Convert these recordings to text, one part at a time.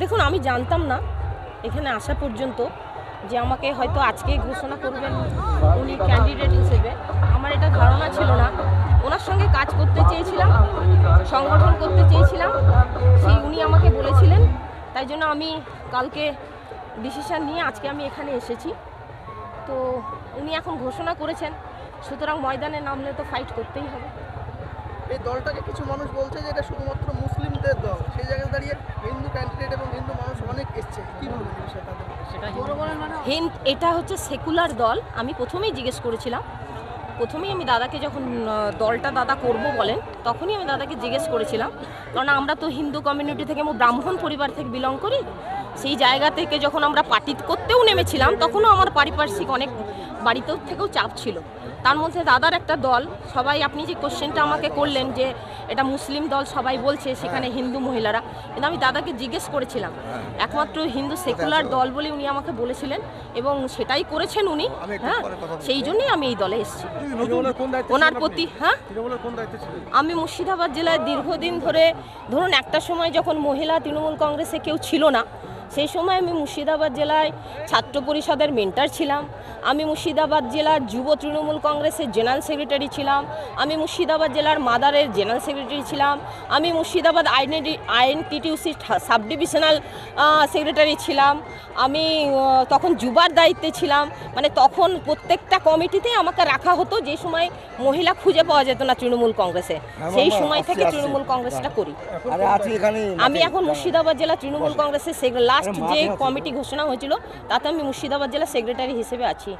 দেখুন, আমি জানতাম না এখানে আসা পর্যন্ত যে আমাকে হয়তো আজকেই ঘোষণা করবেন উনি ক্যান্ডিডেট হিসেবে। আমার এটা ধারণা ছিল না। ওনার সঙ্গে কাজ করতে চেয়েছিলাম, সংগঠন করতে চেয়েছিলাম। সেই উনি আমাকে বলেছিলেন, তাই জন্য আমি কালকে ডিসিশান নিয়ে আজকে আমি এখানে এসেছি। তো উনি এখন ঘোষণা করেছেন, সুতরাং ময়দানে নামলে তো ফাইট করতেই হবে। এই দলটাকে কিছু মানুষ বলছে যে এটা শুধুমাত্র মুসলিমদের দল। সেই জায়গায় দাঁড়িয়ে হিন্দু ক্যান্ডিডেট এবং হিন্দু মানুষ অনেক এসছে। কি বলবেন হিন্দ এটা হচ্ছে সেকুলার দল। আমি প্রথমেই জিজ্ঞেস করেছিলাম। প্রথমেই আমি দাদাকে যখন দলটা দাদা করব বলেন তখনই আমি দাদাকে জিজ্ঞেস করেছিলাম। কারণ আমরা তো হিন্দু কমিউনিটি থেকে আমরা ব্রাহ্মণ পরিবার থেকে বিলং করি। সেই জায়গা থেকে যখন আমরা পার্টি করতেও নেমেছিলাম তখনও আমার পারিপার্শ্বিক অনেক বাড়িতেও থেকেও চাপ ছিল। তার মধ্যে দাদার একটা দল সবাই আপনি যে কোশ্চেনটা আমাকে করলেন যে এটা মুসলিম দল সবাই বলছে সেখানে হিন্দু মহিলারা কিন্তু আমি দাদাকে জিজ্ঞেস করেছিলাম। একমাত্র হিন্দু সেকুলার দল বলে উনি আমাকে বলেছিলেন এবং সেটাই করেছেন উনি। হ্যাঁ সেই জন্যই আমি এই দলে এসেছি। ওনার প্রতি হ্যাঁ? আমি মুর্শিদাবাদ জেলায় দীর্ঘদিন ধরে ধরুন একটা সময় যখন মহিলা তৃণমূল কংগ্রেসে কেউ ছিল না সেই সময় আমি মুর্শিদাবাদ জেলায় ছাত্র পরিষদের মেন্টার ছিলাম। আমি মুর্শিদাবাদ জেলার যুব তৃণমূল কংগ্রেসের জেনারেল সেক্রেটারি ছিলাম। আমি মুর্শিদাবাদ জেলার মাদারের জেনারেল সেক্রেটারি ছিলাম। আমি মুর্শিদাবাদ আইএনডি আইএনটিটিউসির সাব ডিভিশনাল সেক্রেটারি ছিলাম। আমি তখন যুবার দায়িত্বে ছিলাম। মানে তখন প্রত্যেকটা কমিটিতে আমাকে রাখা হতো যে সময় মহিলা খুঁজে পাওয়া যেত না তৃণমূল কংগ্রেসে। সেই সময় থেকে তৃণমূল কংগ্রেসটা করি। আমি এখন মুর্শিদাবাদ জেলা তৃণমূল কংগ্রেসের লাস্ট যে কমিটি ঘোষণা হয়েছিল তাতে আমি মুর্শিদাবাদ জেলা সেক্রেটারি হিসেবে আছি।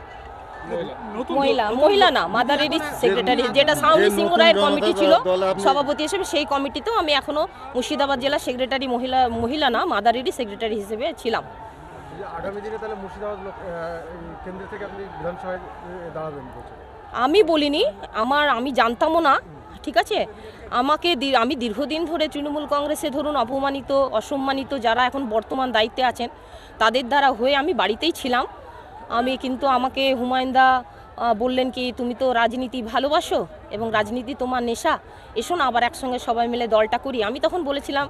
মহিলা। মহিলা না মাদারেরই সেক্রেটারি যেটা স্বামী সিংহ রায়ের কমিটি ছিল সভাপতি হিসেবে সেই কমিটিতেও আমি এখনও মুর্শিদাবাদ জেলা সেক্রেটারি মহিলা মহিলা না মাদারেরই সেক্রেটারি হিসেবে ছিলাম। আগামী দিনে তাহলে মুর্শিদাবাদ কেন্দ্র থেকে আপনি বিধানসভায় দাঁড়াবেন আমি বলিনি, আমার, আমি জানতামও না, ঠিক আছে? আমাকে আমি দীর্ঘদিন ধরে তৃণমূল কংগ্রেসে ধরুন অপমানিত, অসম্মানিত যারা এখন বর্তমান দায়িত্বে আছেন, তাদের দ্বারা হয়ে আমি বাড়িতেই ছিলাম। আমি কিন্তু আমাকে হুমায়ুন দা বললেন কি, তুমি তো রাজনীতি ভালোবাসো? এবং রাজনীতি তোমার নেশা, এসো না আবার একসঙ্গে সবাই মিলে দলটা করি। আমি তখন বলেছিলাম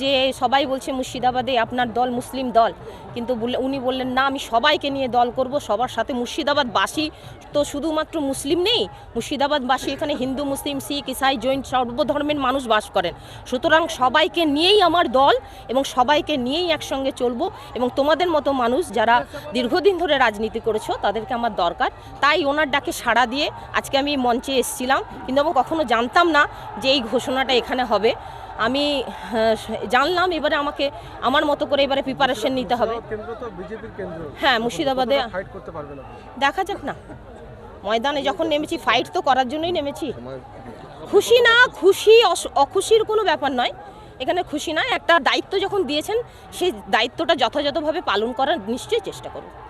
যে সবাই বলছে মুর্শিদাবাদে আপনার দল মুসলিম দল। কিন্তু উনি বললেন, না, আমি সবাইকে নিয়ে দল করব, সবার সাথে মুর্শিদাবাদবাসী তো শুধুমাত্র মুসলিম নেই। মুর্শিদাবাদবাসী এখানে হিন্দু, মুসলিম, শিখ, ইসাই, জৈন সর্বধর্মের মানুষ বাস করেন। সুতরাং সবাইকে নিয়েই আমার দল এবং সবাইকে নিয়েই একসঙ্গে চলবো এবং তোমাদের মতো মানুষ যারা দীর্ঘদিন ধরে রাজনীতি করেছ, তাদেরকে আমার দরকার। তাই ওনার ডাকে সাড়া দিয়ে আজকে আমি মঞ্চে এসেছিলাম। কিন্তু আমি কখনো জানতাম না যে এই ঘোষণাটা এখানে হবে। আমি আহ, জানলাম এবারে আমাকে আমার মতো করে এবারে প্রিপারেশন নিতে হবে। হ্যাঁ, মুর্শিদাবাদে- দেখা যাক না। ময়দানে যখন নেমেছি ফাইট তো করার জন্যই নেমেছি। খুশি না খুশি অখুশির কোনো ব্যাপার নয়। এখানে খুশি না একটা দায়িত্ব যখন দিয়েছেন সেই দায়িত্বটা যথাযথভাবে পালন করার নিশ্চয়ই চেষ্টা করব।